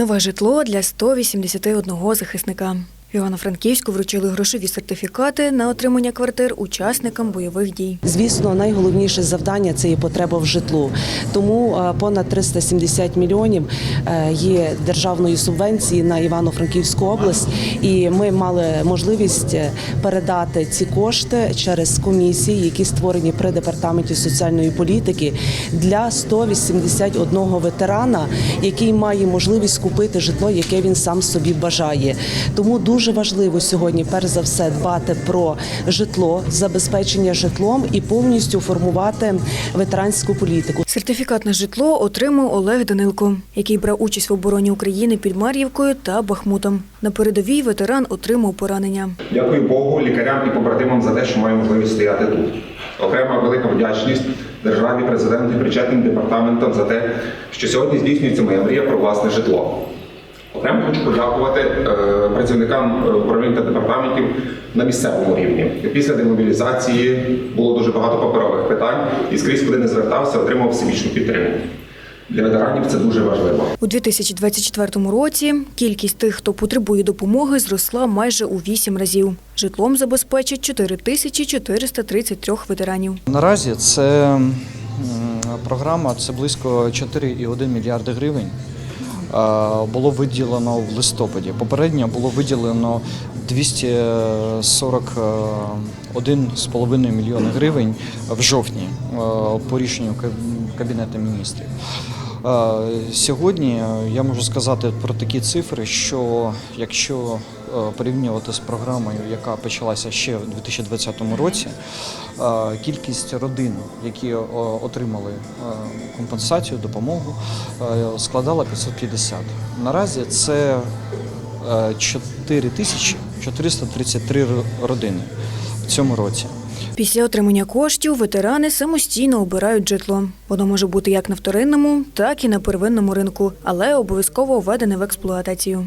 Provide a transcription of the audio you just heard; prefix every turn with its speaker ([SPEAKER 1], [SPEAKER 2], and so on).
[SPEAKER 1] Нове житло для 181 захисника. Івано-Франківську вручили грошові сертифікати на отримання квартир учасникам бойових дій.
[SPEAKER 2] Звісно, найголовніше завдання це є потреба в житлу. Тому е, понад 370 мільйонів е, є державної субвенції на Івано-Франківську область, і ми мали можливість е, передати ці кошти через комісії, які створені при департаменті соціальної політики для 181 ветерана, який має можливість купити житло, яке він сам собі бажає. Тому дуже важливо сьогодні, перш за все, дбати про житло, забезпечення житлом і повністю формувати ветеранську політику.
[SPEAKER 1] Сертифікат на житло отримав Олег Данилко, який брав участь в обороні України під Мар'ївкою та Бахмутом. На передовій ветеран отримав поранення.
[SPEAKER 3] Дякую Богу, лікарям і побратимам за те, що маю можливість стояти тут. Окрема велика вдячність державі, президенту і причетним департаментам за те, що сьогодні здійснюється моя мрія про власне житло. Окремо хочу подякувати е, працівникам е, управлінь та департаментів на місцевому рівні. Після демобілізації було дуже багато паперових питань, і скрізь, куди не звертався, отримав всебічну підтримку. Для ветеранів це дуже важливо.
[SPEAKER 1] У 2024 році кількість тих, хто потребує допомоги, зросла майже у вісім разів. Житлом забезпечить 4433 ветеранів.
[SPEAKER 4] Наразі це програма, це близько 4,1 мільярди гривень. Е, Було виділено в листопаді. Попередньо було виділено 241,5 мільйони гривень в жовтні е, по рішенню Кабінету міністрів. Е, Сьогодні е, я можу сказати про такі цифри, що якщо е, порівнювати з програмою, яка почалася ще в 2020 році, е, кількість родин, які е, отримали е, компенсацію, допомогу, е, складала 550. Наразі це е, 4433 родини в цьому році.
[SPEAKER 1] Після отримання коштів ветерани самостійно обирають житло. Воно може бути як на вторинному, так і на первинному ринку, але обов'язково введене в експлуатацію.